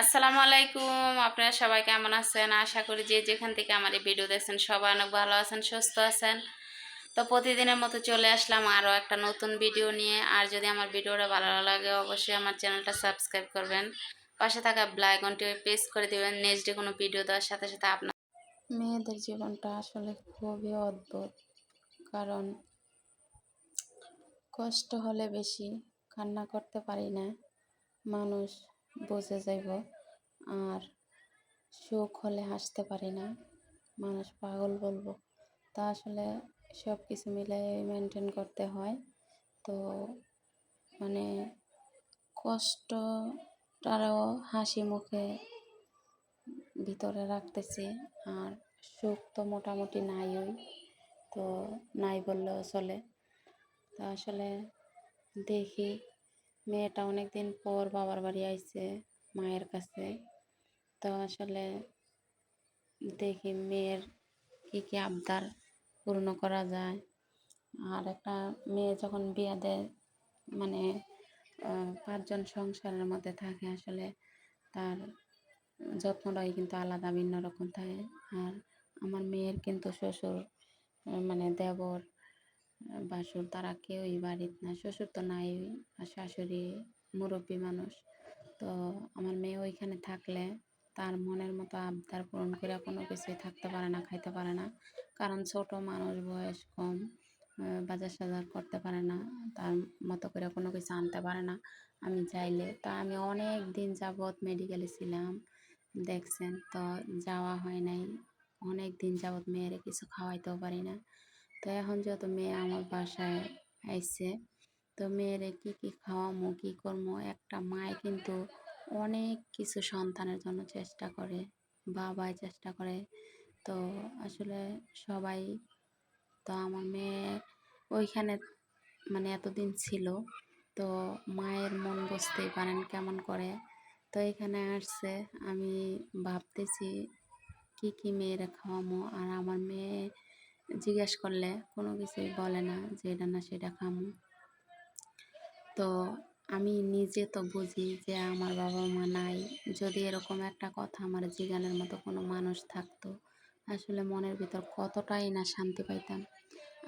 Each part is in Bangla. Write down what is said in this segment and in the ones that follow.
আসসালামু আলাইকুম। আপনারা সবাই কেমন আছেন? আশা করি যে যেখান থেকে আমার এই ভিডিও দেখছেন সবাই অনেক ভালো আছেন, সুস্থ আছেন। তো প্রতিদিনের মতো চলে আসলাম আরও একটা নতুন ভিডিও নিয়ে। আর যদি আমার ভিডিওটা ভালো লাগে, অবশ্যই আমার চ্যানেলটা সাবস্ক্রাইব করবেন। পাশে থাকা ব্লাইকনটি প্রেস করে দেবেন। নেক্সট ডে কোনো ভিডিও দেওয়ার সাথে সাথে আপনার মেয়েদের জীবনটা আসলে খুবই অদ্ভুত। কারণ কষ্ট হলে বেশি, কান্না করতে পারি না। মানুষ বুঝে যাইব। আর সুখ হলে হাসতে পারি না। মানুষ পাগল বলব। তা আসলে সব কিছু মিলে মেনটেন করতে হয়। তো মানে কষ্টটারও হাসি মুখে ভিতরে রাখতেছি। আর সুখ তো মোটামুটি নাইই। তো নাই বললেও চলে। তা আসলে দেখি মেয়েটা অনেক দিন পর বাবার বাড়ি আইছে, মায়ের কাছে। তো আসলে দেখি মেয়ের কী কী আবদার পূর্ণ করা যায়। আর একটা মেয়ে যখন বিয়ে দেয় মানে পাঁচজন সংসারের মধ্যে থাকে আসলে, তার যত্নটাই কিন্তু আলাদা, ভিন্ন রকম থাকে। আর আমার মেয়ের কিন্তু শ্বশুর মানে দেবর বাসুর তারা কেউই বাড়িতে না, শ্বশুর তো নাই, আর শাশুড়ি মুরব্বী মানুষ। তো আমার মেয়ে ওইখানে থাকলে তার মনের মতো আবদার পূরণ করে কোনো কিছুই থাকতে পারে না, খাইতে পারে না। কারণ ছোট মানুষ, বয়স কম বাজার সাজার করতে পারে না, তার মতো করে কোনো কিছু আনতে পারে না। আমি চাইলে, তা আমি অনেক দিন যাবৎ মেডিকেলে ছিলাম, দেখছেন, তো যাওয়া হয় নাই। অনেক দিন যাবৎ মেয়েরে কিছু খাওয়াইতেও পারি না। তো এখন যত মেয়ে আমার বাসায় আইছে, তো মেয়েরে কি কি খাওয়ামো, কি করব একটা মায় কিন্তু অনেক কিছু সন্তানের জন্য চেষ্টা করে, বাবাই চেষ্টা করে। তো আসলে সবাই তো আমার মেয়ে ওইখানে মানে এতদিন ছিল, তো মায়ের মন বুঝতেই পারেন কেমন করে। তো এখানে আসছে, আমি ভাবতেছি কি কি মেয়েরা খাওয়ামো, আর আমার মেয়ে জিজ্ঞেস করলে কোনো কিছুই বলে না যে এটা না সেটা খামো। তো আমি নিজে তো বুঝি যে আমার বাবা মা নাই। যদি এরকম একটা কথা আমার জিগানের মতো কোনো মানুষ থাকতো, আসলে মনের ভিতর কতটাই না শান্তি পাইতাম।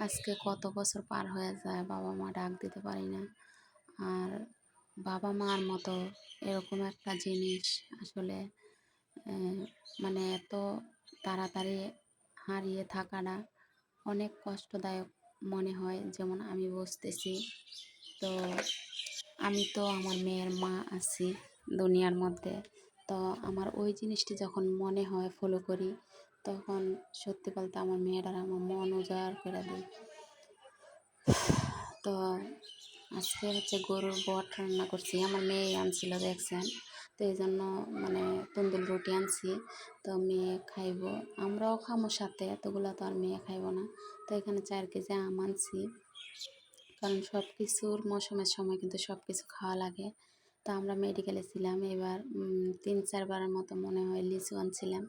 আজকে কত বছর পার হয়ে যায় বাবা মা ডাক দিতে পারি না। আর বাবা মার মতো এরকম একটা জিনিস আসলে মানে এত তাড়াতাড়ি হারিয়ে থাকাটা অনেক কষ্টদায়ক মনে হয়। যেমন আমি বসতেছি, তো আমি তো আমার মেয়ের মা আছি দুনিয়ার মধ্যে। তো আমার ওই জিনিসটি যখন মনে হয় ফলো করি, তখন সত্যি বলতে আমার মেয়েটার আমার মন উজাড় করে দেয়। তো আজকে হচ্ছে গরুর বট রান্না করছি। আমার মেয়ে আনছিল দেখছেন। তো এই জন্য মানে তন্দুর রুটি আনছি, তো মেয়ে খাইব। আমরাও খামো সাথে, এতগুলো তো আর মেয়ে খাইব না। তো এখানে চার কেজি আম আনছি। কারণ সব কিছুর মৌসুমের সময় কিন্তু সব কিছু খাওয়া লাগে। তো আমরা মেডিকেলে ছিলাম, এবার তিন চারবারের মতো মনে হয় লিচু আনছিলাম।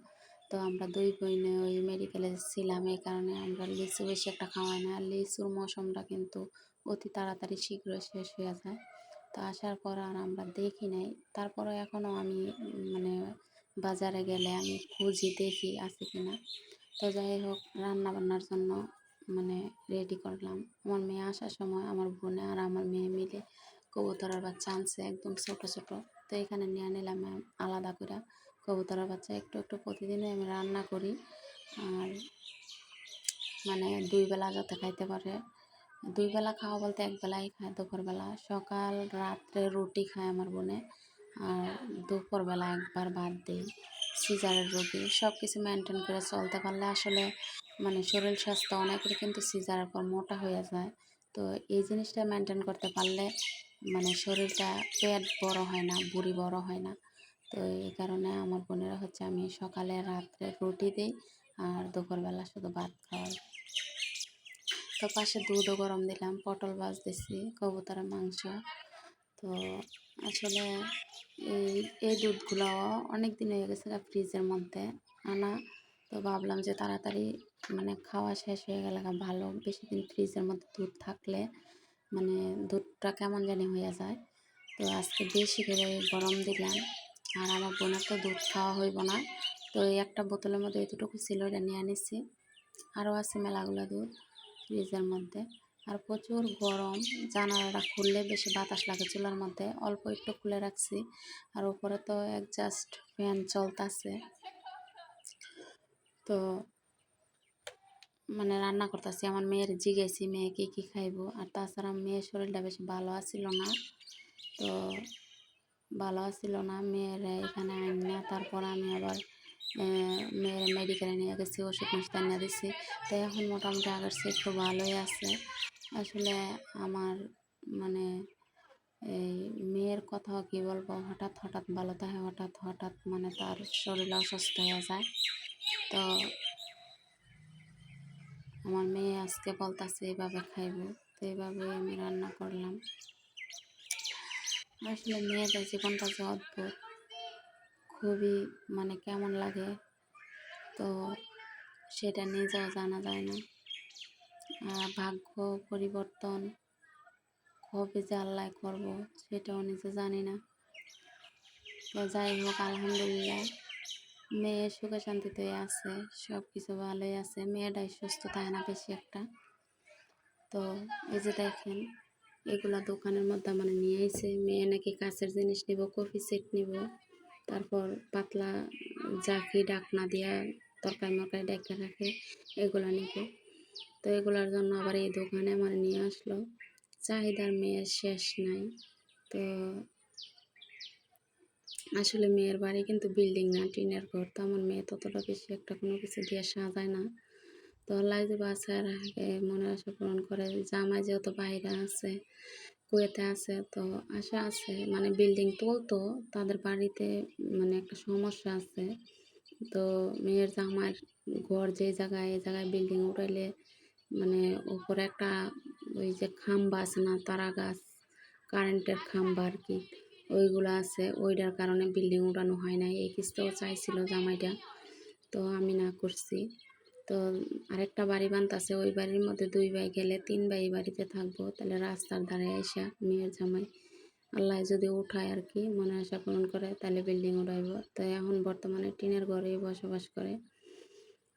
তো আমরা দুই বইনে ওই মেডিকেলে ছিলাম, এই কারণে আমরা লিচু বেশি একটা খাওয়াই না। লিচুর মৌসুমটা কিন্তু অতি তাড়াতাড়ি শীঘ্র শেষ হয়ে যায়। তো আসার পর আর আমরা দেখি নাই। তারপরে এখনও আমি মানে বাজারে গেলে আমি খুঁজি, দেখি আছে কি না তো যাই হোক রান্না বান্নার জন্য মানে রেডি করলাম। আমার মেয়ে আসার সময় আমার বোনে আর আমার মেয়ে মিলে কবুতরের বাচ্চা আনছে, একদম ছোট ছোট। তো এখানে নিয়ে নিলাম আলাদা করে কবুতরের বাচ্চা একটু একটু প্রতিদিনই আমি রান্না করি। আর মানে দুই বেলা যাতে খাইতে পারে। দুই বেলা খাওয়া বলতে এক বেলাই খায় দুপুরবেলা সকাল, রাত্রে রুটি খায় আমার বোনে। আর দুপুরবেলা একবার ভাত দিই, সিজারের রোগী সব কিছু মেনটেন করে চলতে পারলে আসলে মানে শরীর স্বাস্থ্য অনেকের কিন্তু সিজারের পর মোটা হয়ে যায়। তো এই জিনিসটা মেনটেন করতে পারলে মানে শরীরটা পেট বড় হয় না, বুড়ি বড় হয় না। তো এই কারণে আমার বোনেরা হচ্ছে আমি সকালে, রাত্রে রুটি দিই আর দুপুরবেলা শুধু ভাত খাওয়াই। তো পাশে দুধও গরম দিলাম, পটল ভাজ দিছি কবুতরের মাংস। তো আসলে এই এই দুধগুলো অনেক দিন হয়ে গেছে ফ্রিজের মধ্যে আনা। তো ভাবলাম যে তাড়াতাড়ি মানে খাওয়া শেষ হয়ে গেলে ভালো বেশি দিন ফ্রিজের মধ্যে দুধ থাকলে মানে দুধটা কেমন জানি হয়ে যায়। তো আজকে বেশি করে গরম দিলাম, আর আমার বোনের তো দুধ খাওয়া হইব না। তো এই একটা বোতলের মধ্যে এতটুকু ছিল এটা নিয়ে নিচ্ছি আরও আছে মেলাগুলো দুধ। ফ্রিজের মধ্যে। আর প্রচুর গরম, জানালাটা খুললে বেশি বাতাস লাগে, চুলার মধ্যে। অল্প একটু খুলে রাখছি। আর উপরে তো একজাস্ট ফ্যান চলতেছে। তো মানে রান্না করতেছি। আমার মেয়ের জিগেছি মেয়ে, কী কী খাইবো? আর তাছাড়া মেয়ের শরীরটা বেশি ভালো আছিল না। তো ভালো আছিল না। মেয়ের এখানে আইন না তারপর আমি আবার মেয়ের মেডিকেলে নিয়ে গেছি, ওষুধ মিষ্টি এনে দিছি। তো এখন মোটামুটি আগের চেয়ে একটু ভালোই আছে। আসলে আমার মানে এই মেয়ের কথা কি বলব, হঠাৎ হঠাৎ ভালো থাকে, হঠাৎ হঠাৎ মানে তার শরীর অসুস্থ হয়ে যায়। তো আমার মেয়ে আজকে বলতাছে এইভাবে খাইবো। তো এইভাবে আমি রান্না করলাম। আসলে মেয়েদের জীবনটা যে অদ্ভুত। খুবই মানে কেমন লাগে, তো সেটা নিজেও জানা যায় না। আর ভাগ্য পরিবর্তন কবে যে আল্লাহ করব, সেটাও নিজে জানি না। তো যাই হোক, আলহামদুলিল্লাহ। মেয়ে সুখে শান্তিতে আছে সব কিছু ভালোই আছে। মেয়েটাই সুস্থ থাকে না, বেশি একটা? তো এই যে দেখেন, এগুলা দোকানের মধ্যে মানে নিয়ে এসে মেয়ে নাকি কাছের জিনিস নিব, কফি সেট নিব। তারপর পাতলা জাকি ডাকনা দিয়া তরকারি মরকারি ডেকে রাখে, এগুলো নিব। তো এগুলোর জন্য আবার এই দোকানে আমার নিয়ে আসলো। চাহিদার মেয়ের শেষ নাই। তো আসলে মেয়ের বাড়ি কিন্তু বিল্ডিং না, টিনের ঘর। তো আমার মেয়ে ততটা বেশি একটা কোনো কিছু দিয়ে সাজায় না। তো যে বাসায় মনে আশা পূরণ করে, জামাই যেহেতু বাইরে আছে কুয়েতে আছে, তো আশা আছে মানে বিল্ডিং তুলতো তাদের বাড়িতে মানে একটা সমস্যা আছে। তো মেয়ের জামাইয়ের ঘর যে জায়গায়, এই জায়গায় বিল্ডিং উঠাইলে মানে উপরে একটা ওই যে খাম্বা আছে না তারা গাছ কারেন্টের খাম্বা আর কি ওইগুলো আছে, ওইটার কারণে বিল্ডিং উঠানো হয় নাই। এই কিস্তিও চাইছিল জামাইটা, তো আমি না করছি। তো আরেকটা বাড়ি বানতাছে ওই বাড়ির মধ্যে দুই ভাই গেলে তিন ভাই বাড়িতে থাকব। তাহলে রাস্তার ধারে এসে মেয়ের জামাই আল্লাহ যদি উঠায় আর কি, মনে আশা পূরণ করে, তাহলে বিল্ডিং উঠাইব তো এখন বর্তমানে টিনের ঘরেই বসবাস করে।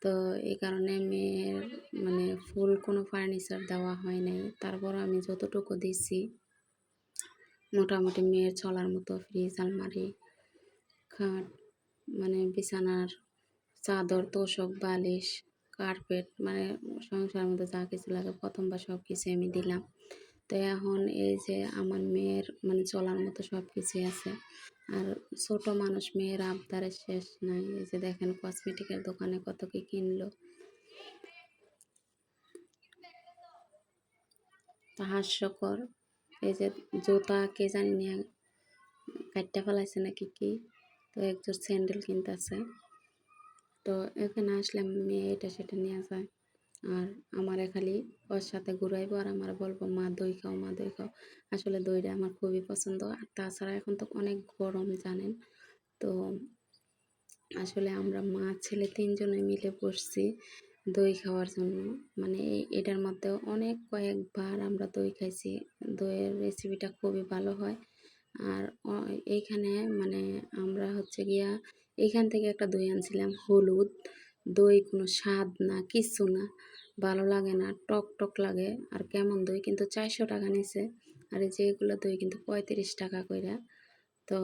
তো এই কারণে মেয়ের মানে ফুল কোনো ফার্নিচার দেওয়া হয় নাই। তারপর আমি যতটুকু দিছি, মোটামুটি মেয়ের চলার মতো ফ্রিজ আলমারি, খাট মানে বিছানার চাদর, তোষক, বালিশ কার্পেট মানে সংসারের মধ্যে যা কিছু লাগে প্রথমবার সব কিছু আমি দিলাম। তো এখন এই যে আমার মেয়ের মানে চলার মতো সব কিছুই আছে। আর ছোট মানুষ মেয়ের আবদারের শেষ নাই। এই যে দেখেন কসমেটিকের দোকানে কত কি কিনলো। হাস্যকর। এই যে জুতা কে জানি নিয়ে কাটটা ফেলাইছে নাকি কি? তো একজোর স্যান্ডেল কিনতেছে। তো এখানে আসলে মেয়ে এটা সেটা নিয়ে যায়। আর আমার খালি ওর সাথে ঘুরাইবো আর আমার বলব, মা, দই খাও, মা, দই খাও। আসলে দইটা আমার খুবই পছন্দ। আর তাছাড়া এখন তো অনেক গরম, জানেন? তো আসলে আমরা মা, ছেলে তিনজনে মিলে বসছি দই খাওয়ার জন্য। মানে এটার মধ্যে অনেক কয়েকবার আমরা দই খাইছি। দইয়ের রেসিপিটা খুবই ভালো হয়। আর এইখানে মানে আমরা হচ্ছে গিয়া এইখান থেকে একটা দই আনছিলাম, হলুদ। দই কোনো স্বাদ না কিচ্ছু না। ভালো লাগে না, টক টক লাগে, আর কেমন দই? কিন্তু চারশো টাকা নিছে। আর এই যে এগুলো দই কিন্তু পঁয়ত্রিশ টাকা কইরা। তো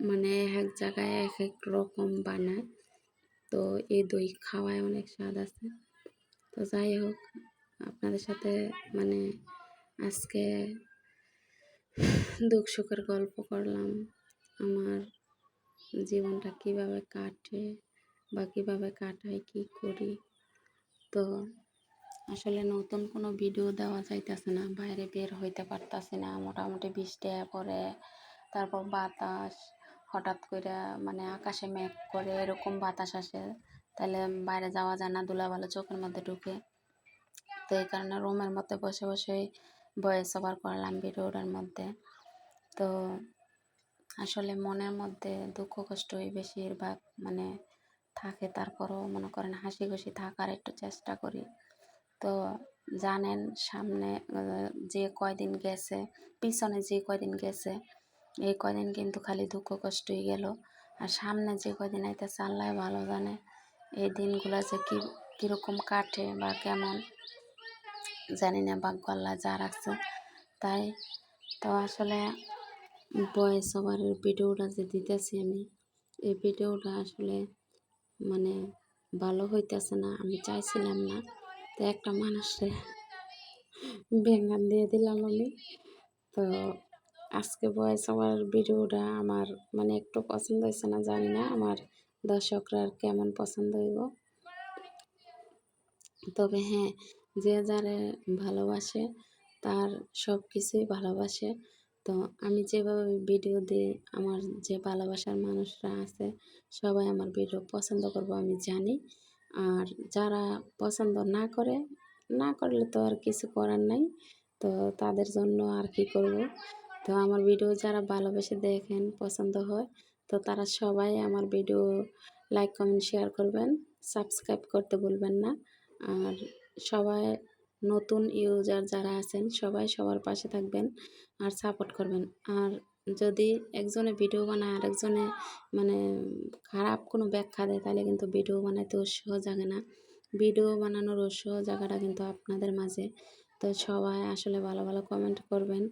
মানে এক এক জায়গায় এক এক রকম বানায়। তো এই দই খাওয়ায় অনেক স্বাদ আছে। তো যাই হোক, আপনাদের সাথে মানে আজকে দুঃখ সুখের গল্প করলাম। আমার জীবনটা কীভাবে কাটে বা কীভাবে কাটাই, কি করি। তো আসলে নতুন কোনো ভিডিও দেওয়া যাইতেছে না, বাইরে বের হইতে পারতাছি না। মোটামুটি বৃষ্টি পরে, তারপর বাতাস, হঠাৎ করে মানে আকাশে মেঘ করে এরকম বাতাস আসে তাহলে বাইরে যাওয়া যায় না, ধুলাবালো চোখের মধ্যে ঢুকে। তো এই কারণে রুমের মধ্যে বসে বসেই ভয়েস ওভার করলাম ভিডিওটার মধ্যে। তো আসলে মনের মধ্যে দুঃখ কষ্টই বেশিরভাগ মানে থাকে। তারপরও মনে করেন হাসি খুশি থাকার একটু চেষ্টা করি। তো জানেন, সামনে যে কয়দিন গেছে, পিছনে যে কয়দিন গেছে, এই কদিন কিন্তু খালি দুঃখ কষ্টই গেল। আর সামনে যে কয়দিন আইতেছে, আল্লাহ ভালো জানে এই দিনগুলো যে কী, কীরকম কাটে বা কেমন, জানি না। ভাগ্য আল্লাহ যা রাখছে, তাই। তো আসলে বয়স ওভার ভিডিওটা যে দিতেছি আমি, এই ভিডিওটা আসলে মানে ভালো হইতেছে না, আমি চাইছিলাম না। তো একটা মানুষের বেঙ্গান দিয়ে দিলাম আমি। তো আজকে ভয়েস ওভার ভিডিওটা আমার মানে একটু পছন্দ হয়েছে না জানি না, আমার দর্শকরা আর কেমন পছন্দ হইব। তবে হ্যাঁ যে যারে ভালোবাসে তার সব কিছুই ভালোবাসে। তো আমি যেভাবে ভিডিও দিই, আমার যে ভালোবাসার মানুষরা আছে, সবাই আমার ভিডিও পছন্দ করব আমি জানি। আর যারা পছন্দ না করে, না করলে তো আর কিছু করার নাই। তো তাদের জন্য আর কি করব? তো আমার ভিডিও যারা ভালোবেসে দেখেন, পছন্দ হয়, তো তারা সবাই আমার ভিডিও লাইক, কমেন্ট শেয়ার করবেন। সাবস্ক্রাইব করতে ভুলবেন না। আর সবাই নতুন ইউজার যারা আছেন, সবাই সবার পাশে থাকবেন আর সাপোর্ট করবেন। আর যদি একজনে ভিডিও বানায় আর একজনে মানে খারাপ কোনো ব্যাখ্যা দেয়, তাহলে কিন্তু ভিডিও বানাইতে উৎসাহ জাগে না। ভিডিও বানানোর উৎসাহ জায়গাটা কিন্তু আপনাদের মাঝে। তো সবাই আসলে ভালো ভালো কমেন্ট করবেন।